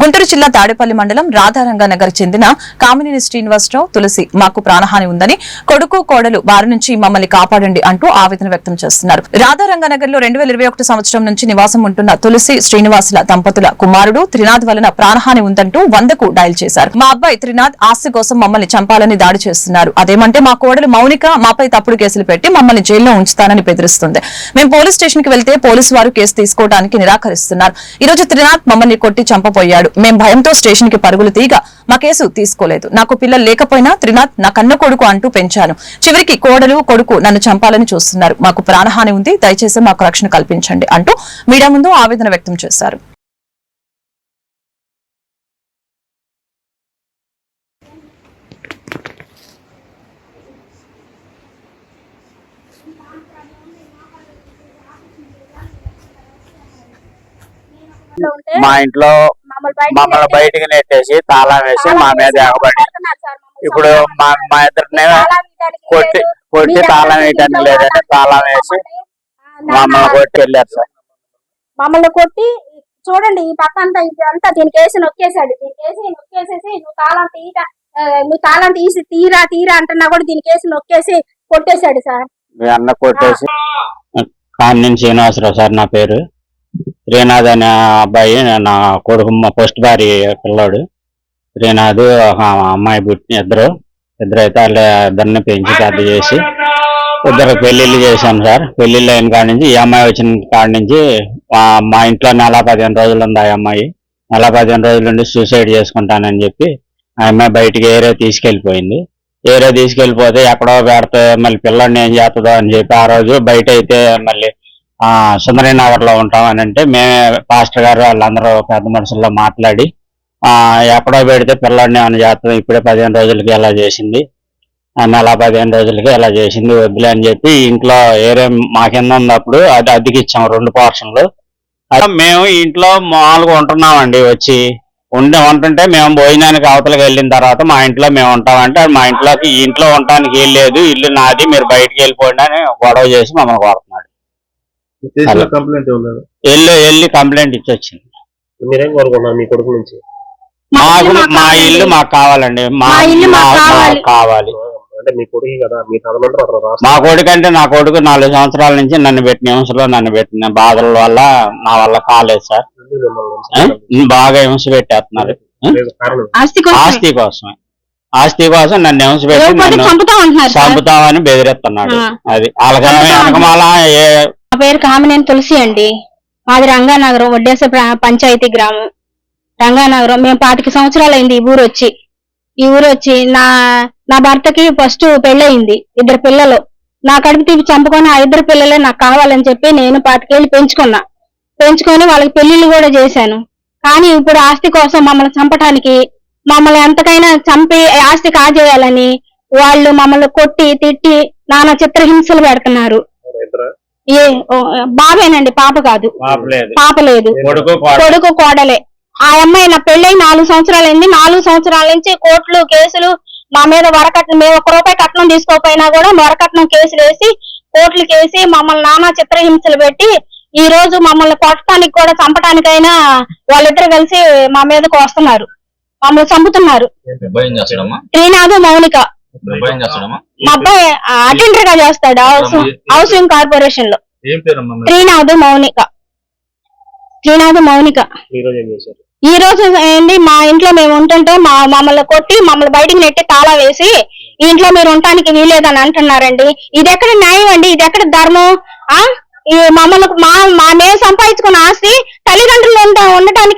గుంటూరు జిల్లా తాడేపల్లి మండలం రాధారంగనగర్ చెందిన కామినేని శ్రీనివాసరావు తులసి మాకు ప్రాణహాని ఉందని కొడుకు కోడలు వారి నుంచి మమ్మల్ని కాపాడండి అంటూ ఆవేదన వ్యక్తం చేస్తున్నారు. రాధారంగనగర్లో రెండు వేల ఇరవై ఒకటి సంవత్సరం నుంచి నివాసం ఉంటున్న తులసి శ్రీనివాసుల దంపతుల కుమారుడు త్రినాథ్ వలన ప్రాణహాని ఉందంటూ వందకు డయల్ చేశారు. మా అబ్బాయి త్రినాథ్ ఆస్తి కోసం మమ్మల్ని చంపాలని దాడి చేస్తున్నారు. అదేమంటే మా కోడలు మౌనిక మాపై తప్పుడు కేసులు పెట్టి మమ్మల్ని జైల్లో ఉంచుతానని బెదిరిస్తుంది. మేము పోలీస్ స్టేషన్కి వెళ్తే పోలీసు వారు కేసు తీసుకోవడానికి నిరాకరిస్తున్నారు. ఈ రోజు త్రినాథ్ మమ్మల్ని కొట్టి చంపపోయాడు మేం భయంతో స్టేషన్కి పరుగులు తీగ మా కేసు తీసుకోలేదు. నాకు పిల్లలు లేకపోయినా త్రినాథ్ నా కన్న కొడుకు అంటూ పెంచాను. చివరికి కోడలు కొడుకు నన్ను చంపాలని చూస్తున్నారు. మాకు ప్రాణహాని ఉంది. దయచేసి మాకు రక్షణ కల్పించండి అంటూ మీడియా ముందు ఆవేదన వ్యక్తం చేశారు. మా ఇంట్లో మమ్మల్ని బయటికి నెట్టేసి తాళం వేసి మా మీద ఎగబడి. ఇప్పుడు. మా మా ఇద్దరిని కొట్టి. కొట్టి తాళం వేయటానికి ఇంట్లో లేదని తాళం వేసి మమ్మల్ని, కొట్టి వెళ్ళారు సార్. మమ్మల్ని కొట్టి చూడండి ఈ పక్క అంతా ఇదంతా దీనికి వేసి నొక్కేసాడు దీనికి వేసి నొక్కేసేసి నువ్వు తాళం తీట నువ్వు తాళం తీసి తీరా తీరా అంటున్నా కూడా దీనికి వేసి నొక్కేసి కొట్టేశాడు సార్. మీ అన్న కొట్టేసి. కామినేని శ్రీనివాసరావు సార్ నా పేరు. శ్రీనాథ్ అనే అబ్బాయి నా కొడుకు మా ఫస్ట్ భార్య పిల్లోడు. శ్రీనాథ్ ఒక అమ్మాయి పుట్టిన ఇద్దరు. ఇద్దరైతే వాళ్ళ ఇద్దరిని పెంచి పెద్ద చేసి ఇద్దరు పెళ్ళిళ్ళు చేశాం సార్. పెళ్ళిళ్ళు అయిన కాడి నుంచి ఈ అమ్మాయి వచ్చిన కాడి నుంచి మా- ఇంట్లో నెల పదిహేను రోజులు ఉంది ఆ అమ్మాయి. నెల పదిహేను రోజుల నుండి సూసైడ్ చేసుకుంటానని చెప్పి ఆ అమ్మాయి బయటికి ఏరే తీసుకెళ్ళిపోయింది. ఏరే తీసుకెళ్ళిపోతే ఎక్కడో పెడితే మళ్ళీ పిల్లడిని ఏం చేస్తుందో అని చెప్పి ఆ రోజు బయట అయితే మళ్ళీ సుందరీనగర్లో ఉంటాం అని అంటే మేమే పాస్టర్ గారు వాళ్ళందరూ పెద్ద మనుషుల్లో మాట్లాడి ఎక్కడో పెడితే పిల్లాడిని ఏమైనా చేస్తాం ఇప్పుడే పదిహేను రోజులకి ఎలా చేసింది. ఆ నెల పదిహేను రోజులకి ఎలా చేసింది వద్దులే అని చెప్పి ఇంట్లో ఏరే మా కింద ఉన్నప్పుడు అది అద్దెకి ఇచ్చాం రెండు పోర్షన్లు. అలా మేము ఇంట్లో మామూలుగా ఉంటున్నామండి వచ్చి ఉండి ఉంటుంటే మేము భోజనానికి అవతలకి వెళ్ళిన తర్వాత మా ఇంట్లో మేము ఉంటామంటే మా ఇంట్లోకి ఇంట్లో ఉండటానికి ఏం లేదు ఇల్లు నాది మీరు బయటికి వెళ్ళిపోండి అని గొడవ చేసి మమ్మల్ని కొడుతున్నాం కంప్లైంట్ వెళ్ళి వెళ్ళి కంప్లైంట్ ఇచ్చి వచ్చింది మీరేం కోరుకున్నారు మీ కొడుకు నుంచి? మాకు మా ఇల్లు మాకు కావాలండి. మా ఇల్లు మాకు మా- కావాలి. మాకు కావాలి. అంటే మీ కొడుకు కదా మీ తదనంతరం అతను రాష్ట్రం. మా కొడుకు అంటే నా కొడుకు నాలుగు సంవత్సరాల నుంచి నన్ను పెట్టిన హింసలో నన్ను పెట్టిన బాధల వల్ల నా వల్ల కాలేదు సార్? బాగా హింస పెట్టేస్తున్నారు. ఆస్తి కోసమే. ఆస్తి కోసం నన్ను హింస పెట్టి చంపుతామని బెదిరిస్తున్నాడు. అది. వెనకమాల ఏ పేరు కామినేని తులసి అండి. మాది రంగానగరం వడ్డేస పంచాయతీ గ్రామం. రంగానగరం మేము పాతిక సంవత్సరాలు అయింది ఈ ఊరు వచ్చి ఈ ఊరు వచ్చి నా నా భర్తకి ఫస్ట్ పెళ్ళయింది ఇద్దరు పిల్లలు. నా కడుపు తీపి చంపుకొని ఆ ఇద్దరు పిల్లలే నాకు కావాలని చెప్పి నేను పాతికేళ్ళు పెంచుకున్నా. పెంచుకొని వాళ్ళకి పెళ్ళిళ్ళు కూడా చేశాను. కానీ ఇప్పుడు ఆస్తి కోసం మమ్మల్ని చంపటానికి మమ్మల్ని ఎంతకైనా చంపి ఆస్తి కాజేయాలని వాళ్ళు మమ్మల్ని కొట్టి తిట్టి నానా చిత్రహింసలు పెడుతున్నారు. ఏ బాబేనండి పాప కాదు. పాప లేదు. కొడుకు కోడలు. ఆ అమ్మాయి నా పెళ్ళై నాలుగు సంవత్సరాలు అయింది. నాలుగు సంవత్సరాల నుంచి కోర్టులు కేసులు మా మీద వరకట్నం మేము ఒక రూపాయి కట్నం తీసుకోకపోయినా కూడా వరకట్నం కేసులు వేసి కోర్టులు కేసి మమ్మల్ని నానా చిత్రహింసలు పెట్టి ఈ రోజు మమ్మల్ని కొట్టడానికి కూడా చంపడానికైనా వాళ్ళిద్దరు కలిసి మా మీదకు వస్తున్నారు. మమ్మల్ని చంపుతున్నారు. శ్రీనాథ్ మౌనిక. మా అబ్బాయి అటెండర్గా చేస్తాడు హౌసింగ్ హౌసింగ్ కార్పొరేషన్లో? శ్రీనాథ్ మౌనిక. శ్రీనాథ్ మౌనిక. ఈ రోజు ఏం చేశారు? ఈ రోజు ఏంటి మా ఇంట్లో మేము ఉంటుంటే మా మమ్మల్ని కొట్టి మమ్మల్ని బయటికి నెట్టి తాళా వేసి ఈ ఇంట్లో మీరు ఉండటానికి వీలేదని అంటున్నారండి. ఇది ఎక్కడ న్యాయం అండి? ఇది ఎక్కడ ధర్మం? ఆ? ఈ మమ్మల్ని మా మా మేము సంపాదించుకున్న ఆస్తి తల్లిదండ్రులు ఉండ- ఉండటానికి